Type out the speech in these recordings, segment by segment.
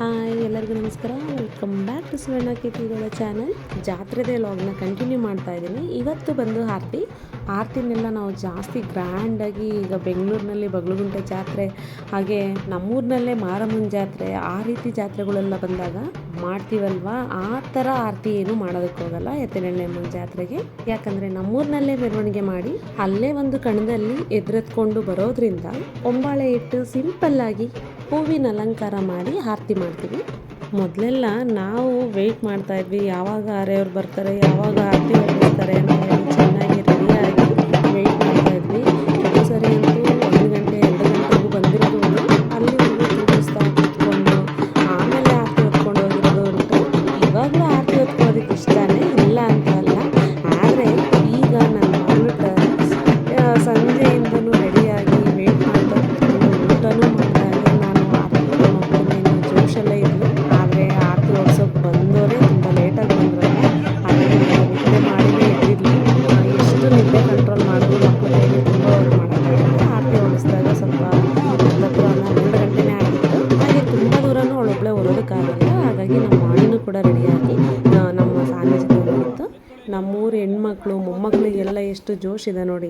Hi, ಎಲ್ಲರಿಗೂ ನಮಸ್ಕಾರ. Welcome back to Suvarna ಕೀರ್ತಿಗಳ ಚಾನಲ್ ಜಾತ್ರೆದೇ ಲಾಗ್ನ ಕಂಟಿನ್ಯೂ ಮಾಡ್ತಾ ಇದ್ದೀನಿ. ಇವತ್ತು ಬಂದು ಆರತಿ. ಆರತಿನೆಲ್ಲ ನಾವು ಜಾಸ್ತಿ ಗ್ರ್ಯಾಂಡಾಗಿ ಈಗ ಬೆಂಗಳೂರಿನಲ್ಲಿ ಬಗಲುಗುಂಟೆ ಜಾತ್ರೆ, ಹಾಗೆ ನಮ್ಮೂರಿನಲ್ಲೇ ಮಾರಮ್ಮನ ಜಾತ್ರೆ, ಆ ರೀತಿ ಜಾತ್ರೆಗಳೆಲ್ಲ ಬಂದಾಗ ಮಾಡ್ತೀವಲ್ವಾ? ಆ ಥರ ಆರತಿ ಏನು ಮಾಡೋದಕ್ಕೆ ಹೋಗಲ್ಲ ಎತ್ತಿನೆಳ್ಳೆ ಅಮ್ಮನ ಜಾತ್ರೆಗೆ. ಯಾಕಂದರೆ ನಮ್ಮೂರಿನಲ್ಲೇ ಮೆರವಣಿಗೆ ಮಾಡಿ ಅಲ್ಲೇ ಒಂದು ಕಣದಲ್ಲಿ ಎದುರೆತ್ಕೊಂಡು ಬರೋದ್ರಿಂದ, ಒಂಬಾಳೆ ಇಟ್ಟು ಸಿಂಪಲ್ಲಾಗಿ ಹೂವಿನ ಅಲಂಕಾರ ಮಾಡಿ ಆರತಿ ಮಾಡ್ತೀವಿ. ಮೊದಲೆಲ್ಲ ನಾವು ವೆಯ್ಟ್ ಮಾಡ್ತಾ ಇದ್ವಿ, ಯಾವಾಗ ಆರೆಯವ್ರು ಬರ್ತಾರೆ, ಯಾವಾಗ ಆರತಿ ಬರ್ತಾರೆ ಅಂತ ಹೇಳಿ ಚೆನ್ನಾಗಿ ಹೆಣ್ಮಕ್ಳು ಮೊಮ್ಮಕ್ಕಳಿಗೆಲ್ಲ ಎಷ್ಟು ಜೋಶ್ ಇದೆ ನೋಡಿ.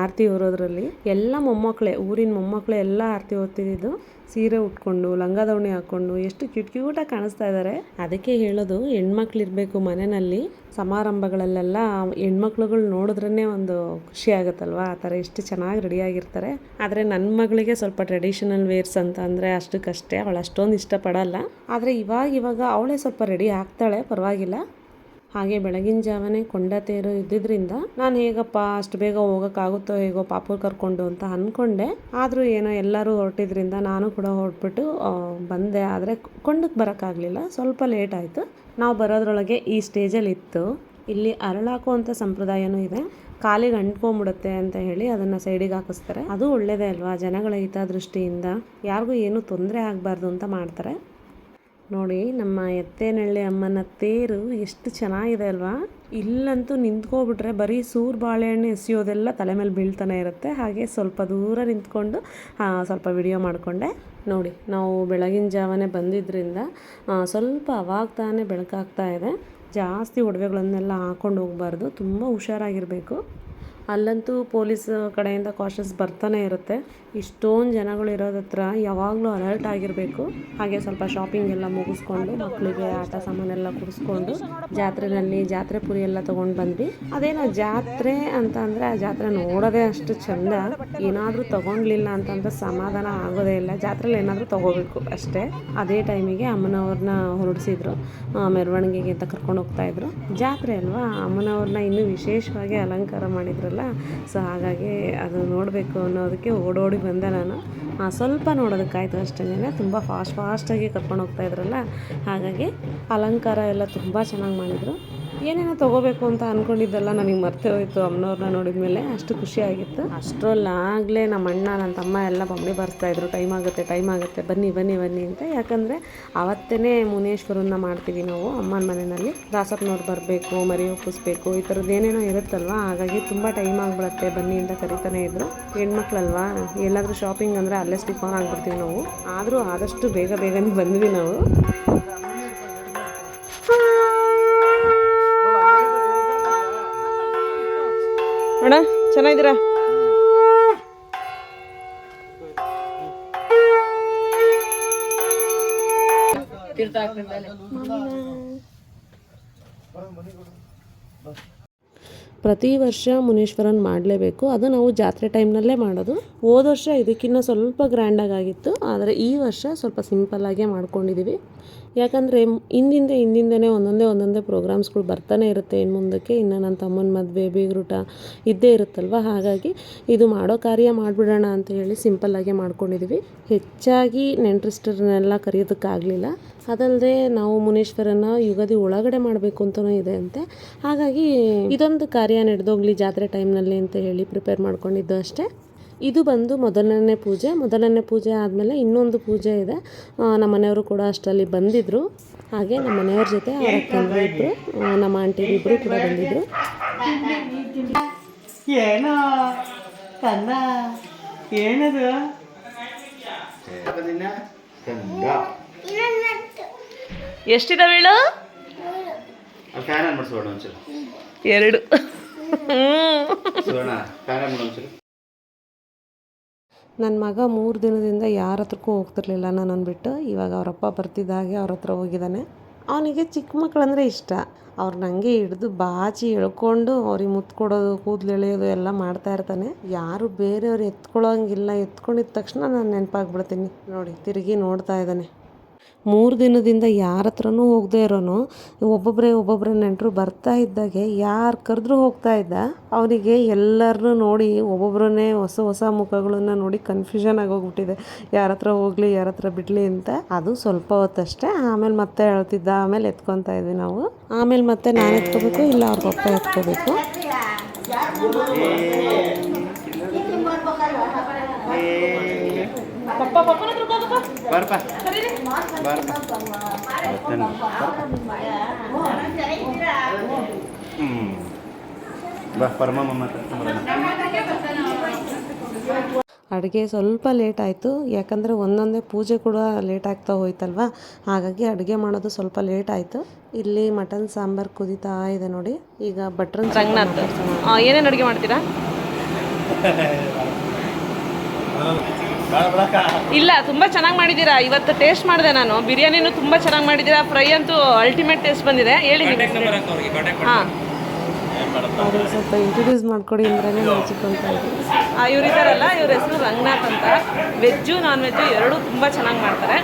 ಆರತಿ ಹೊರೋದ್ರಲ್ಲಿ ಎಲ್ಲ ಮೊಮ್ಮಕ್ಕಳೇ ಊರಿನ ಮೊಮ್ಮಕ್ಕಳೇ ಎಲ್ಲ ಆರತಿ ಹೊತ್ತಿದ್ದು ಸೀರೆ ಉಟ್ಕೊಂಡು, ಲಂಗ ದಾವಣಿ ಹಾಕ್ಕೊಂಡು ಎಷ್ಟು ಕ್ಯೂಟ್ ಕ್ಯೂಟಾಗಿ ಕಾಣಿಸ್ತಾ ಇದ್ದಾರೆ ಅದಕ್ಕೆ ಹೇಳೋದು, ಹೆಣ್ಮಕ್ಳಿರ್ಬೇಕು ಮನೆಯಲ್ಲಿ. ಸಮಾರಂಭಗಳಲ್ಲೆಲ್ಲ ಹೆಣ್ಮಕ್ಳುಗಳು ನೋಡಿದ್ರೇ ಒಂದು ಖುಷಿ ಆಗುತ್ತಲ್ವ? ಆ ಥರ ಎಷ್ಟು ಚೆನ್ನಾಗಿ ರೆಡಿಯಾಗಿರ್ತಾರೆ ಆದರೆ ನನ್ನ ಮಗಳಿಗೆ ಸ್ವಲ್ಪ ಟ್ರೆಡಿಷನಲ್ ವೇರ್ಸ್ ಅಂತ ಅಂದರೆ ಅಷ್ಟಕ್ಕಷ್ಟೇ, ಅವಳು ಅಷ್ಟೊಂದು ಇಷ್ಟಪಡಲ್ಲ. ಆದರೆ ಇವಾಗ ಇವಾಗ ಅವಳೇ ಸ್ವಲ್ಪ ರೆಡಿ ಆಗ್ತಾಳೆ, ಪರವಾಗಿಲ್ಲ. ಹಾಗೆ ಬೆಳಗಿನ ಜಾವನೇ ಕೊಂಡ ತೇರು ಇದ್ದಿದ್ರಿಂದ ನಾನು ಹೇಗಪ್ಪ ಅಷ್ಟು ಬೇಗ ಹೋಗೋಕ್ಕಾಗುತ್ತೋ ಹೇಗೋ ಪಾಪು ಕರ್ಕೊಂಡು ಅಂತ ಅಂದ್ಕೊಂಡೆ ಆದರೂ ಏನೋ ಎಲ್ಲರೂ ಹೊರಟಿದ್ರಿಂದ ನಾನು ಕೂಡ ಹೊರಟ್ಬಿಟ್ಟು ಬಂದೆ. ಆದರೆ ಕೊಂಡಕ್ಕೆ ಬರೋಕ್ಕಾಗಲಿಲ್ಲ. ಸ್ವಲ್ಪ ಲೇಟ್ ಆಯಿತು. ನಾವು ಬರೋದ್ರೊಳಗೆ ಈ ಸ್ಟೇಜಲ್ಲಿ ಇತ್ತು. ಇಲ್ಲಿ ಅರಳಾಕುವಂಥ ಸಂಪ್ರದಾಯನೂ ಇದೆ. ಕಾಲಿಗೆ ಅಂಟ್ಕೊಂಬಿಡುತ್ತೆ ಅಂತ ಹೇಳಿ ಅದನ್ನು ಸೈಡಿಗೆ ಹಾಕಿಸ್ತಾರೆ. ಅದು ಒಳ್ಳೆಯದೇ ಅಲ್ವಾ ಜನಗಳ ಹಿತದೃಷ್ಟಿಯಿಂದ? ಯಾರಿಗೂ ಏನೂ ತೊಂದರೆ ಆಗಬಾರ್ದು ಅಂತ ಮಾಡ್ತಾರೆ. ನೋಡಿ, ನಮ್ಮ ಎತ್ತೇನಳ್ಳಿ ಅಮ್ಮನ ತೇರು ಎಷ್ಟು ಚೆನ್ನಾಗಿದೆ ಅಲ್ವಾ? ಇಲ್ಲಂತೂ ನಿಂತ್ಕೊಬಿಟ್ರೆ ಬರೀ ಸೂರು ಬಾಳೆಹಣ್ಣು ಎಸೆಯೋದೆಲ್ಲ ತಲೆ ಮೇಲೆ ಬೀಳ್ತಾನೆ ಇರುತ್ತೆ. ಹಾಗೆ ಸ್ವಲ್ಪ ದೂರ ನಿಂತ್ಕೊಂಡು ಸ್ವಲ್ಪ ವಿಡಿಯೋ ಮಾಡಿಕೊಂಡೆ. ನೋಡಿ, ನಾವು ಬೆಳಗಿನ ಜಾವನೇ ಬಂದಿದ್ದರಿಂದ ಸ್ವಲ್ಪ ಅವಾಗ ತಾನೇ ಬೆಳಕಾಗ್ತಾ ಇದೆ. ಜಾಸ್ತಿ ಒಡವೆಗಳನ್ನೆಲ್ಲ ಹಾಕ್ಕೊಂಡು ಹೋಗಬಾರ್ದು, ತುಂಬ ಹುಷಾರಾಗಿರಬೇಕು. ಅಲ್ಲಂತೂ ಪೊಲೀಸ್ ಕಡೆಯಿಂದ ಕಾಷನ್ಸ್ ಬರ್ತಾನೆ ಇರುತ್ತೆ. ಇಷ್ಟೊಂದು ಜನಗಳು ಇರೋದತ್ರ ಯಾವಾಗಲೂ ಅಲರ್ಟ್ ಆಗಿರಬೇಕು. ಹಾಗೆ ಸ್ವಲ್ಪ ಶಾಪಿಂಗ್ ಎಲ್ಲ ಮುಗಿಸ್ಕೊಂಡು ಮಕ್ಕಳಿಗೆ ಆಟ ಸಾಮಾನೆಲ್ಲ ಕುಡಿಸ್ಕೊಂಡು ಜಾತ್ರೆನಲ್ಲಿ ಜಾತ್ರೆ ಪುರಿ ಎಲ್ಲ ತೊಗೊಂಡು ಬಂದ್ವಿ. ಅದೇನೋ ಜಾತ್ರೆ ಅಂತ ಅಂದರೆ ಆ ಜಾತ್ರೆ ನೋಡೋದೇ ಅಷ್ಟು ಚಂದ. ಏನಾದರೂ ತೊಗೊಂಡ್ಲಿಲ್ಲ ಅಂತಂದ್ರೆ ಸಮಾಧಾನ ಆಗೋದೇ ಇಲ್ಲ. ಜಾತ್ರೆಲಿ ಏನಾದರೂ ತೊಗೋಬೇಕು ಅಷ್ಟೇ. ಅದೇ ಟೈಮಿಗೆ ಅಮ್ಮನವ್ರನ್ನ ಹೊರಡಿಸಿದ್ರು. ಮೆರವಣಿಗೆಗೆ ಅಂತ ಕರ್ಕೊಂಡು ಹೋಗ್ತಾಯಿದ್ರು ಜಾತ್ರೆ ಅಲ್ವಾ? ಅಮ್ಮನವ್ರನ್ನ ಇನ್ನೂ ವಿಶೇಷವಾಗಿ ಅಲಂಕಾರ ಮಾಡಿದ್ರಲ್ಲ? ಸೊ ಹಾಗಾಗಿ ಅದು ನೋಡಬೇಕು ಅನ್ನೋದಕ್ಕೆ ಓಡೋಡಿ ಬಂದೆ ನಾನು. ಸ್ವಲ್ಪ ನೋಡೋದಕ್ಕಾಯ್ತು ಅಷ್ಟೇ. ತುಂಬ ಫಾಸ್ಟ್ ಫಾಸ್ಟಾಗಿ ಕರ್ಕೊಂಡು ಹೋಗ್ತಾ ಇದ್ರಲ್ಲ? ಹಾಗಾಗಿ ಅಲಂಕಾರ ಎಲ್ಲ ತುಂಬ ಚೆನ್ನಾಗಿ ಮಾಡಿದರು. ಏನೇನೋ ತೊಗೋಬೇಕು ಅಂತ ಅಂದ್ಕೊಂಡಿದ್ದೆಲ್ಲ ನನಗೆ ಮರ್ತೇ ಹೋಯ್ತು. ಅಮ್ಮನವ್ರನ್ನ ನೋಡಿದ ಮೇಲೆ ಅಷ್ಟು ಖುಷಿ ಆಗಿತ್ತು. ಅಷ್ಟರಲ್ಲಾಗಲೇ ನಮ್ಮ ಅಣ್ಣ ನನ್ನ ತಮ್ಮ ಎಲ್ಲ ಬೊಂಬೆ ಬರ್ತಾಯಿದ್ರು ಟೈಮ್ ಆಗುತ್ತೆ ಟೈಮ್ ಆಗುತ್ತೆ. ಬನ್ನಿ ಬನ್ನಿ ಬನ್ನಿ ಅಂತ. ಯಾಕಂದರೆ ಆವತ್ತೇ ಮುನೇಶ್ವರನ್ನ ಮಾಡ್ತೀವಿ ನಾವು ಅಮ್ಮನ ಮನೆಯಲ್ಲಿ. ದಾಸಪ್ಪನವ್ರು ಬರಬೇಕು, ಮರಿ ಒಪ್ಪಿಸ್ಬೇಕು, ಈ ಥರದ್ದು ಏನೇನೋ ಇರುತ್ತಲ್ವ? ಹಾಗಾಗಿ ತುಂಬ ಟೈಮ್ ಆಗಿಬಿಡುತ್ತೆ, ಬನ್ನಿ ಅಂತ ಕರಿತಾನೆ ಇದ್ರು. ಹೆಣ್ಮಕ್ಳಲ್ವಾ? ಎಲ್ಲಾದರೂ ಶಾಪಿಂಗ್ ಅಂದರೆ ಅಲ್ಲೇ ಸ್ಟಿಕ್ ಆನ್ ಆಗಿಬಿಡ್ತೀವಿ ನಾವು. ಆದರೂ ಆದಷ್ಟು ಬೇಗ ಬೇಗನೆ ಬಂದ್ವಿ ನಾವು. ಅಣ್ಣ ಚೆನ್ನಾಗಿದ್ದೀರಾ? ಪ್ರತಿ ವರ್ಷ ಮುನೀಶ್ವರನ್ ಮಾಡಲೇಬೇಕು. ಅದು ನಾವು ಜಾತ್ರೆ ಟೈಮ್ನಲ್ಲೇ ಮಾಡೋದು. ಹೋದ ವರ್ಷ ಇದಕ್ಕಿಂತ ಸ್ವಲ್ಪ ಗ್ರ್ಯಾಂಡಾಗಿ ಆಗಿತ್ತು ಆದರೆ ಈ ವರ್ಷ ಸ್ವಲ್ಪ ಸಿಂಪಲ್ಲಾಗೇ ಮಾಡ್ಕೊಂಡಿದ್ದೀವಿ ಯಾಕಂದರೆ ಹಿಂದಿಂದೆ ಹಿಂದಿಂದನೇ ಒಂದೊಂದೇ ಒಂದೊಂದೇ ಪ್ರೋಗ್ರಾಮ್ಸ್ಗಳು ಬರ್ತಾನೆ ಇರುತ್ತೆ. ಇನ್ನು ಮುಂದಕ್ಕೆ ಇನ್ನು ನನ್ನ ತಮ್ಮನ ಮದುವೆ, ಬೀಗ್ರೂಟ ಇದ್ದೇ ಇರುತ್ತಲ್ವ? ಹಾಗಾಗಿ ಇದು ಮಾಡೋ ಕಾರ್ಯ ಮಾಡಿಬಿಡೋಣ ಅಂತ ಹೇಳಿ ಸಿಂಪಲ್ಲಾಗೆ ಮಾಡ್ಕೊಂಡಿದ್ದೀವಿ ಹೆಚ್ಚಾಗಿ ನೆಂಟ್ರಿಸ್ಟರ್ನೆಲ್ಲ ಕರೆಯೋದಕ್ಕಾಗಲಿಲ್ಲ. ಅದಲ್ಲದೆ ನಾವು ಮುನೇಶ್ವರನ ಯುಗಾದಿ ಒಳಗಡೆ ಮಾಡಬೇಕು ಅಂತಲೂ ಇದೆ ಅಂತೆ. ಹಾಗಾಗಿ ಇದೊಂದು ಕಾರ್ಯ ನಡೆದೋಗ್ಲಿ ಜಾತ್ರೆ ಟೈಮ್ನಲ್ಲಿ ಅಂತ ಹೇಳಿ ಪ್ರಿಪೇರ್ ಮಾಡ್ಕೊಂಡಿದ್ದು ಅಷ್ಟೇ. ಇದು ಬಂದು ಮೊದಲನೇ ಪೂಜೆ. ಮೊದಲನೇ ಪೂಜೆ ಆದಮೇಲೆ ಇನ್ನೊಂದು ಪೂಜೆ ಇದೆ. ನಮ್ಮ ಮನೆಯವರು ಕೂಡ ಅಷ್ಟರಲ್ಲಿ ಬಂದಿದ್ದರು ಹಾಗೆ ನಮ್ಮ ಮನೆಯವ್ರ ಜೊತೆ ಅವರ ಇಬ್ಬರು ನಮ್ಮ ಆಂಟಿ ಇಬ್ಬರು ಕೂಡ ಬಂದಿದ್ದರು ಏನೋ ಕನ್ನ ಏನದು? ಕಂದ ಎಷ್ಟಿದಾವೆ ಹೇಳು? ಫ್ಯಾನ್ ಎರಡು. ಸುವರ್ಣ ಫ್ಯಾನ್ ಆನ್ ಮಾಡು ಒಂಚೂರು. ನನ್ನ ಮಗ ಮೂರು ದಿನದಿಂದ ಯಾರ ಹತ್ರಕ್ಕೂ ಹೋಗ್ತಿರ್ಲಿಲ್ಲ ನನ್ನನ್ನು ಬಿಟ್ಟು ಇವಾಗ ಅವರಪ್ಪ ಬರ್ತಿದ್ದಾಗೆ ಅವ್ರ ಹತ್ರ ಹೋಗಿದ್ದಾನೆ. ಅವನಿಗೆ ಚಿಕ್ಕ ಮಕ್ಕಳಂದರೆ ಇಷ್ಟ. ಅವ್ರು ನನಗೆ ಹಿಡಿದು ಬಾಚಿ ಎಳ್ಕೊಂಡು ಅವ್ರಿಗೆ ಮುತ್ತು ಕೊಡೋದು, ಕೂದಲು ಎಳೆಯೋದು ಎಲ್ಲ ಮಾಡ್ತಾ ಇರ್ತಾನೆ. ಯಾರು ಬೇರೆಯವ್ರು ಎತ್ಕೊಳ್ಳೋಂಗಿಲ್ಲ. ಎತ್ಕೊಂಡಿದ್ದ ತಕ್ಷಣ ನಾನು ನೆನಪಾಗ್ಬಿಡ್ತೀನಿ. ನೋಡಿ, ತಿರುಗಿ ನೋಡ್ತಾ ಇದ್ದಾನೆ. ಮೂರು ದಿನದಿಂದ ಯಾರ ಹತ್ರನೂ ಹೋಗದೆ ಇರೋನು. ಒಬ್ಬೊಬ್ಬರೇ ಒಬ್ಬೊಬ್ಬರೇ ನೆಂಟರು ಬರ್ತಾ ಇದ್ದಾಗೆ ಯಾರು ಕರೆದ್ರೂ ಹೋಗ್ತಾ ಇದ್ದ. ಅವನಿಗೆ ಎಲ್ಲರನ್ನೂ ನೋಡಿ ಒಬ್ಬೊಬ್ಬರನ್ನೇ ಹೊಸ ಹೊಸ ಮುಖಗಳನ್ನ ನೋಡಿ ಕನ್ಫ್ಯೂಷನ್ ಆಗೋಗ್ಬಿಟ್ಟಿದೆ. ಯಾರ ಹತ್ರ ಹೋಗಲಿ, ಯಾರ ಹತ್ರ ಬಿಡಲಿ ಅಂತ. ಅದು ಸ್ವಲ್ಪ ಹೊತ್ತಷ್ಟೇ. ಆಮೇಲೆ ಮತ್ತೆ ಹೇಳ್ತಿದ್ದ. ಆಮೇಲೆ ಎತ್ಕೊತಾ ಇದ್ವಿ ನಾವು. ಆಮೇಲೆ ಮತ್ತೆ ನಾನು ಎತ್ಕೋಬೇಕು, ಇಲ್ಲ ಅವ್ರ ಪಪ್ಪ ಎತ್ಕೋಬೇಕು. ಬಾರಪ್ಪ. ಬಾ ಪರಮಮ್ಮ ಅಡುಗೆ ಸ್ವಲ್ಪ ಲೇಟ್ ಆಯಿತು. ಯಾಕಂದರೆ ಒಂದೊಂದೇ ಪೂಜೆ ಕೂಡ ಲೇಟ್ ಆಗ್ತಾ ಹೋಯ್ತಲ್ವ? ಹಾಗಾಗಿ ಅಡುಗೆ ಮಾಡೋದು ಸ್ವಲ್ಪ ಲೇಟ್ ಆಯಿತು. ಇಲ್ಲಿ ಮಟನ್ ಸಾಂಬಾರು ಕುದೀತಾ ಇದೆ ನೋಡಿ. ಈಗ ಭಟ್ರನ್ ರಂಗನಾಥ್. ಏನೇನು ಅಡುಗೆ ಮಾಡ್ತೀರಾ? ಇಲ್ಲ ತುಂಬ ಚೆನ್ನಾಗಿ ಮಾಡಿದ್ದೀರಾ? ಇವತ್ತು ಟೇಸ್ಟ್ ಮಾಡಿದೆ ನಾನು. ಬಿರಿಯಾನಿನೂ ತುಂಬ ಚೆನ್ನಾಗಿ ಮಾಡಿದ್ದೀರಾ? ಫ್ರೈ ಅಂತೂ ಅಲ್ಟಿಮೇಟ್ ಟೇಸ್ಟ್ ಬಂದಿದೆ. ಹೇಳಿ ಹಾಂ. ಸ್ವಲ್ಪ ಇಂಟ್ರೊಡ್ಯೂಸ್ ಮಾಡ್ಕೊಡಿ ಅಂದ್ರೆ ಇವ್ರು ಇದ್ದಾರಲ್ಲ ಇವ್ರ ಹೆಸರು ರಂಗನಾಥ್ ಅಂತ. ವೆಜ್ಜು ನಾನ್ ವೆಜ್ಜು ಎರಡೂ ತುಂಬ ಚೆನ್ನಾಗಿ ಮಾಡ್ತಾರೆ.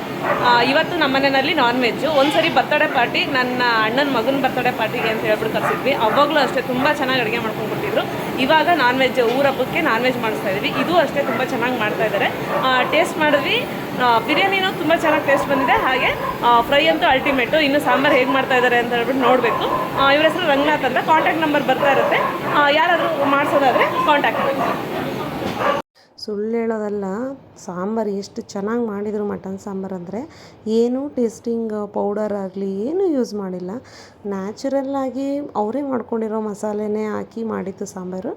ಆ, ಇವತ್ತು ನಮ್ಮ ಮನೆಯಲ್ಲಿ ನಾನ್ ವೆಜ್ಜು ಒಂದ್ಸರಿ ಬರ್ತಡೇ ಪಾರ್ಟಿ ನನ್ನ ಅಣ್ಣನ ಮಗನ ಬರ್ತಡೆ ಪಾರ್ಟಿಗೆ ಅಂತ ಹೇಳ್ಬಿಟ್ಟು ಕರ್ಸಿದ್ವಿ. ಅವಾಗಲೂ ಅಷ್ಟೇ ತುಂಬ ಚೆನ್ನಾಗಿ ಅಡುಗೆ ಮಾಡ್ಕೊಂಡು ಇವಾಗ ನಾನ್ ವೆಜ್ ಊರ ಹಬ್ಬಕ್ಕೆ ನಾನ್ ವೆಜ್ ಮಾಡಿಸ್ತಾ ಇದ್ವಿ. ಇದು ಅಷ್ಟೇ ತುಂಬ ಚೆನ್ನಾಗಿ ಮಾಡ್ತಾ ಇದ್ದಾರೆ ಟೇಸ್ಟ್ ಮಾಡಿದ್ವಿ. ಬಿರಿಯಾನಿನೂ ತುಂಬ ಚೆನ್ನಾಗಿ ಟೇಸ್ಟ್ ಬಂದಿದೆ. ಹಾಗೆ ಫ್ರೈ ಅಂತೂ ಅಲ್ಟಿಮೇಟು ಇನ್ನು ಸಾಂಬಾರ್ ಹೇಗೆ ಮಾಡ್ತಾ ಇದ್ದಾರೆ ಅಂತ ಹೇಳ್ಬಿಟ್ಟು ನೋಡಬೇಕು. ಇವ್ರ ಹೆಸರು ರಂಗನಾಥ್ ಅಂತ. ಕಾಂಟ್ಯಾಕ್ಟ್ ನಂಬರ್ ಬರ್ತಾ ಇರುತ್ತೆ. ಯಾರಾದರೂ ಮಾಡಿಸೋದಾದರೆ ಕಾಂಟ್ಯಾಕ್ಟ್ ಮಾಡಿ ಸುಳ್ಳು ಹೇಳೋದಲ್ಲ, ಸಾಂಬಾರು ಎಷ್ಟು ಚೆನ್ನಾಗಿ ಮಾಡಿದರು ಮಟನ್ ಸಾಂಬಾರು ಅಂದರೆ ಏನೂ ಟೇಸ್ಟಿಂಗ್ ಪೌಡರ್ ಆಗಲಿ ಏನೂ ಯೂಸ್ ಮಾಡಿಲ್ಲ. ನ್ಯಾಚುರಲ್ಲಾಗಿ ಅವರೇ ಮಾಡ್ಕೊಂಡಿರೋ ಮಸಾಲೆನೇ ಹಾಕಿ ಮಾಡಿದ್ದು ಸಾಂಬಾರು.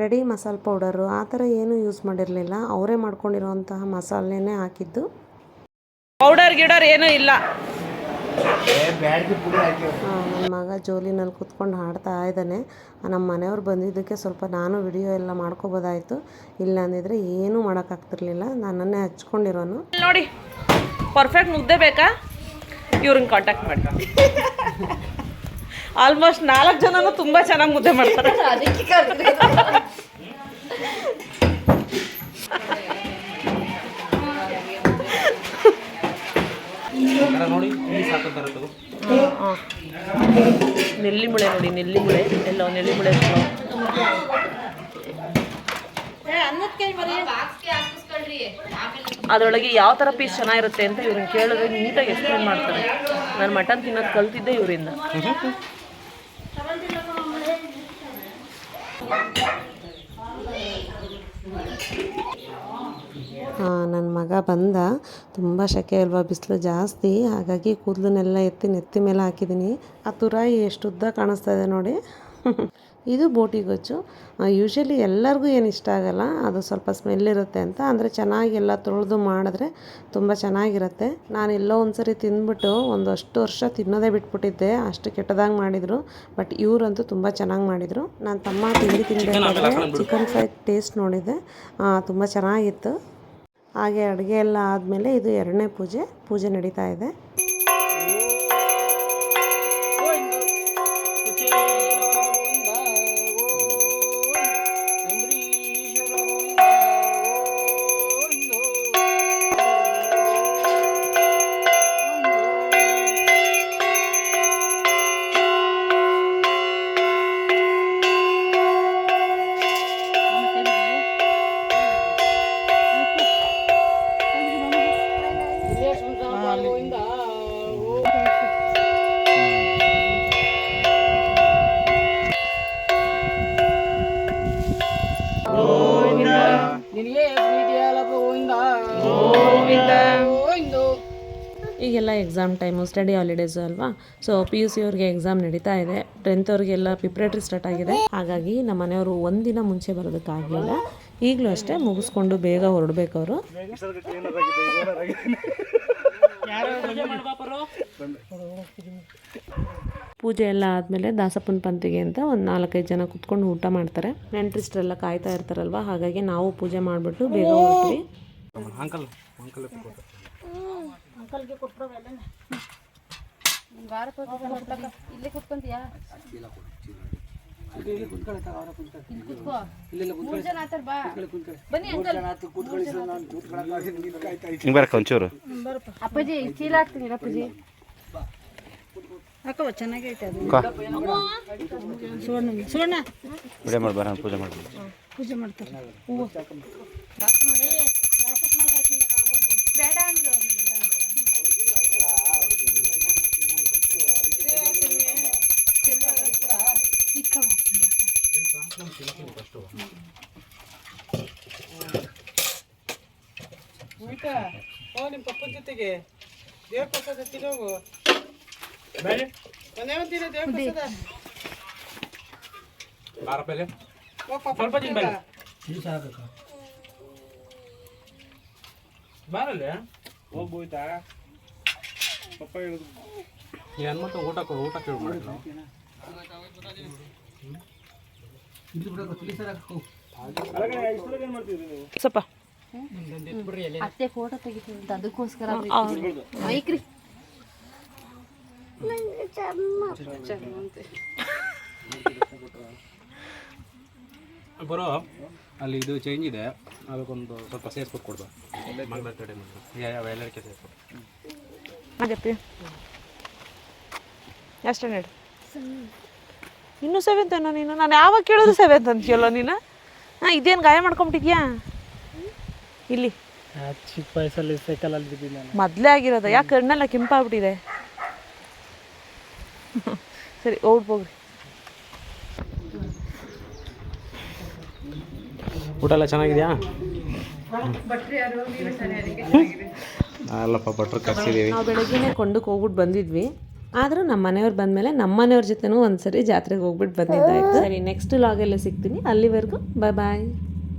ರೆಡಿ ಮಸಾಲೆ ಪೌಡರು, ಆ ಥರ ಏನೂ ಯೂಸ್ ಮಾಡಿರಲಿಲ್ಲ. ಅವರೇ ಮಾಡ್ಕೊಂಡಿರೋಂತಹ ಮಸಾಲೆನೇ ಹಾಕಿದ್ದು. ಪೌಡರ್ ಗಿಡರ್ ಏನೂ ಇಲ್ಲ. ನನ್ನ ಮಗ ಜೋಲಿನಲ್ಲಿ ಕುತ್ಕೊಂಡು ಹಾಡ್ತಾ ಇದ್ದಾನೆ. ನಮ್ಮ ಮನೆಯವ್ರು ಬಂದಿದ್ದಕ್ಕೆ ಸ್ವಲ್ಪ ನಾನು ವಿಡಿಯೋ ಎಲ್ಲ ಮಾಡ್ಕೋಬೋದಾಯಿತು. ಇಲ್ಲ ಅಂದಿದ್ರೆ ಏನೂ ಮಾಡೋಕ್ಕಾಗ್ತಿರ್ಲಿಲ್ಲ. ನನ್ನನ್ನೇ ಹಚ್ಕೊಂಡಿರೋನು. ನೋಡಿ ಪರ್ಫೆಕ್ಟ್ ಮುದ್ದೆ ಬೇಕಾ? ಇವ್ರನ್ನ ಕಾಂಟ್ಯಾಕ್ಟ್ ಮಾಡಿ. ಆಲ್ಮೋಸ್ಟ್ ನಾಲ್ಕು ಜನನೂ ತುಂಬ ಚೆನ್ನಾಗಿ ಮುದ್ದೆ ಮಾಡ್ತಾರೆ. ನೆಲ್ಲಿ ಮುಳೆ ನೋಡಿ ನೆಲ್ಲಿ ಮುಳೆ. ಎಲ್ಲ ನೆಲ್ಲಿ ಮುಳೆ ಅದರೊಳಗೆ ಯಾವ ಥರ ಪೀಸ್ ಚೆನ್ನಾಗಿರುತ್ತೆ ಅಂತ ಇವ್ರನ್ನ ಕೇಳಿದ್ರೆ ನೀಟಾಗಿ ಎಕ್ಸ್ಪ್ಲೇನ್ ಮಾಡ್ತಾರೆ. ನಾನು ಮಟನ್ ತಿನ್ನೋದು ಕಲ್ತಿದ್ದೆ ಇವರಿಂದ. ನನ್ನ ಮಗ ಬಂದ. ತುಂಬ ಸೆಕೆ ಅಲ್ವಾ ಬಿಸಿಲು ಜಾಸ್ತಿ. ಹಾಗಾಗಿ ಕೂದಲನ್ನೆಲ್ಲ ಎತ್ತಿ ನೆತ್ತಿ ಮೇಲೆ ಹಾಕಿದ್ದೀನಿ ಆ ತುರಾಯಿ ಎಷ್ಟು ಉದ್ದ ಕಾಣಿಸ್ತಾ ಇದೆ ನೋಡಿ. ಇದು ಬೋಟಿ ಬೋಟಿಗೊಚ್ಚು ಯೂಶ್ವಲಿ ಎಲ್ಲರಿಗೂ ಏನು ಇಷ್ಟ ಆಗಲ್ಲ ಅದು ಸ್ವಲ್ಪ ಸ್ಮೆಲ್ ಇರುತ್ತೆ ಅಂತ. ಅಂದರೆ ಚೆನ್ನಾಗಿ ಎಲ್ಲ ತೊಳೆದು ಮಾಡಿದ್ರೆ ತುಂಬ ಚೆನ್ನಾಗಿರುತ್ತೆ. ನಾನು ಎಲ್ಲೋ ಒಂದ್ಸರಿ ತಿಂದ್ಬಿಟ್ಟು ಒಂದಷ್ಟು ವರ್ಷ ತಿನ್ನೋದೇ ಬಿಟ್ಬಿಟ್ಟಿದ್ದೆ. ಅಷ್ಟು ಕೆಟ್ಟದಾಗಿ ಮಾಡಿದರು. ಬಟ್ ಇವರಂತೂ ತುಂಬ ಚೆನ್ನಾಗಿ ಮಾಡಿದರು. ನಾನು ತಮ್ಮ ತಿಂಡಿ ತಿನ್ನಬೇಕಾದ್ರೆ ಚಿಕನ್ ಫ್ರೈ ಟೇಸ್ಟ್ ನೋಡಿದ್ದೆ ತುಂಬ ಚೆನ್ನಾಗಿತ್ತು. ಹಾಗೆ ಅಡುಗೆ ಎಲ್ಲ ಆದಮೇಲೆ ಇದು ಎರಡನೇ ಪೂಜೆ ಪೂಜೆ ನಡೀತಾ ಇದೆ. ಈಗೆಲ್ಲ ಎಕ್ಸಾಮ್ ಟೈಮು ಸ್ಟಡಿ ಹಾಲಿಡೇಸು ಅಲ್ವಾ? ಸೊ ಪಿ ಯು ಸಿ ಅವ್ರಿಗೆ ಎಕ್ಸಾಮ್ ನಡೀತಾ ಇದೆ. ಟೆಂತ್ ಅವ್ರಿಗೆಲ್ಲ ಪ್ರಿಪ್ರೇಟ್ರಿ ಸ್ಟಾರ್ಟ್ ಆಗಿದೆ. ಹಾಗಾಗಿ ನಮ್ಮ ಮನೆಯವರು ಒಂದಿನ ಮುಂಚೆ ಬರೋದಕ್ಕಾಗಲಿಲ್ಲ ಈಗಲೂ ಅಷ್ಟೇ ಮುಗಿಸ್ಕೊಂಡು ಬೇಗ ಹೊರಡ್ಬೇಕು ಅವರು. ಪೂಜೆ ಎಲ್ಲ ಆದಮೇಲೆ ದಾಸಪ್ಪನ ಪಂತಿಗೆ ಅಂತ ಒಂದು ನಾಲ್ಕೈದು ಜನ ಕುತ್ಕೊಂಡು ಊಟ ಮಾಡ್ತಾರೆ. ನೆಂಟ್ರಿಸ್ಟ್ರೆಲ್ಲ ಕಾಯ್ತಾ ಇರ್ತಾರಲ್ವ? ಹಾಗಾಗಿ ನಾವು ಪೂಜೆ ಮಾಡಿಬಿಟ್ಟು ಬೇಗ ಹೊರಟ್ವಿ. ಇಲ್ಲೇ ಕುತ್ಕೊಂತೀಯಾ? ಇಲ್ಲಿ ಕುತ್ಕೋ. ಮೂರು ಜನ ಆತರ ಬಾ. ಬನ್ನಿ ಅಂಕಲ್. ಹಿಂಗೆ ಬರಕ್ಕ ಒಂಚೂರು. ಅಪ್ಪಾಜಿ ಚೀಲ ಹಾಕ್ತೀನಿ ಅಪ್ಪಾಜಿ. ಹಾಕವ ಚೆನ್ನಾಗೈತೆ ಅದು. ಸುವರ್ಣ ಸುವರ್ಣ. ವಿಡಿಯೋ ಮಾಡಿ ಬರೋಣ ಪೂಜೆ ಮಾಡಿ ಪೂಜೆ ಮಾಡ್ತಾರೆ. ಬೇಡ ಓ ನಿಮ್ಮ ಪಪ್ಪನ ಜೊತೆಗೆ ದೇವ್ರ ಪ್ರಸಾದ ತಿನ್ನೋಗು ಮನೆ ಒಂದು ತಿನ್ನೋ ದೇವ್ರ ಪ್ರಸಾದ ಓ ಪಪ್ಪ ತಿನ್ಬೇಡ ಬಾರಲ್ಲ? ಹೋಗ್ಬೋಯ್ತಾ? ಪಪ್ಪ ಹೇಳುದು. ಈ ಹನುಮಂತ ಊಟ ಕೊಡು ಊಟ ಕೇಳಿ ಸ್ವಲ್ಪ ಅತ್ತೆ ಫೋಟೋ ತೆಗಿತೀನಿ ಅಂತ ಅದಕ್ಕೋಸ್ಕರ ಮೈಕ್ರಿ. ಬರೋ ಅಲ್ಲಿ ಇದು ಚೇಂಜ್ ಇದೆ. ಅದಕ್ಕೊಂದು ಸ್ವಲ್ಪ ಸೇರಿಸ್ಬಿಟ್ಟು ಕೊಡ್ಬಾ. ಮಂಗಳ ಕಡೆ ಯಾವ ಎಲ್ಲರಿಕೆ ಸೇರಿಸ್ಬಿಟ್ಟು ಆಗತ್ತೆ ಎಷ್ಟು ಸ್ಟ್ಯಾಂಡರ್ಡ್ ಇನ್ನೂ ಸೆವೆಂತ್ ಏನೋ ನೀನು? ನಾನು ಯಾವಾಗ ಕೇಳೋದು ಸೆವೆಂತ್ ಅಂತೀಯಲ್ಲ ನೀನು? ಹಾಂ ಇದೇನು ಗಾಯ ಮಾಡ್ಕೊಂಬಿಟ್ಟಿದ್ಯಾ? ಇಲ್ಲಿ. ಚಿಕ್ಕ ವಯಸ್ಸಲ್ಲಿ ಸೈಕಲಲ್ಲಿ ಮೊದಲೇ ಆಗಿರೋದ? ಯಾಕೆ ಕಣ್ಣೆಲ್ಲ ಕೆಂಪಾಗ್ಬಿಟ್ಟಿದೆ? ಸರಿ ಹೋಗ್ರಿ. ಊಟ ಎಲ್ಲ ಚೆನ್ನಾಗಿದೆಯಾ? ಅಲ್ಲಪ್ಪ ಭಟ್ರು ಕರ್ಸಿದ್ದೀವಿ ನಾವು ಬೆಳಗ್ಗೆನೆ ಕೊಂಡಕ್ಕೆ ಹೋಗ್ಬಿಟ್ಟು ಬಂದಿದ್ವಿ. ಆದರೂ ನಮ್ಮ ಮನೆಯವ್ರು ಬಂದಮೇಲೆ ನಮ್ಮ ಮನೆಯವ್ರ ಜೊತೆನೂ ಒಂದ್ಸರಿ ಜಾತ್ರೆಗೆ ಹೋಗ್ಬಿಟ್ಟು ಬಂದಿದ್ದಾಯ್ತು. ಸರಿ ನೆಕ್ಸ್ಟ್ ಲಾಗೆಲ್ಲ ಸಿಗ್ತೀನಿ. ಅಲ್ಲಿವರೆಗೂ ಬಾಯ್ ಬಾಯ್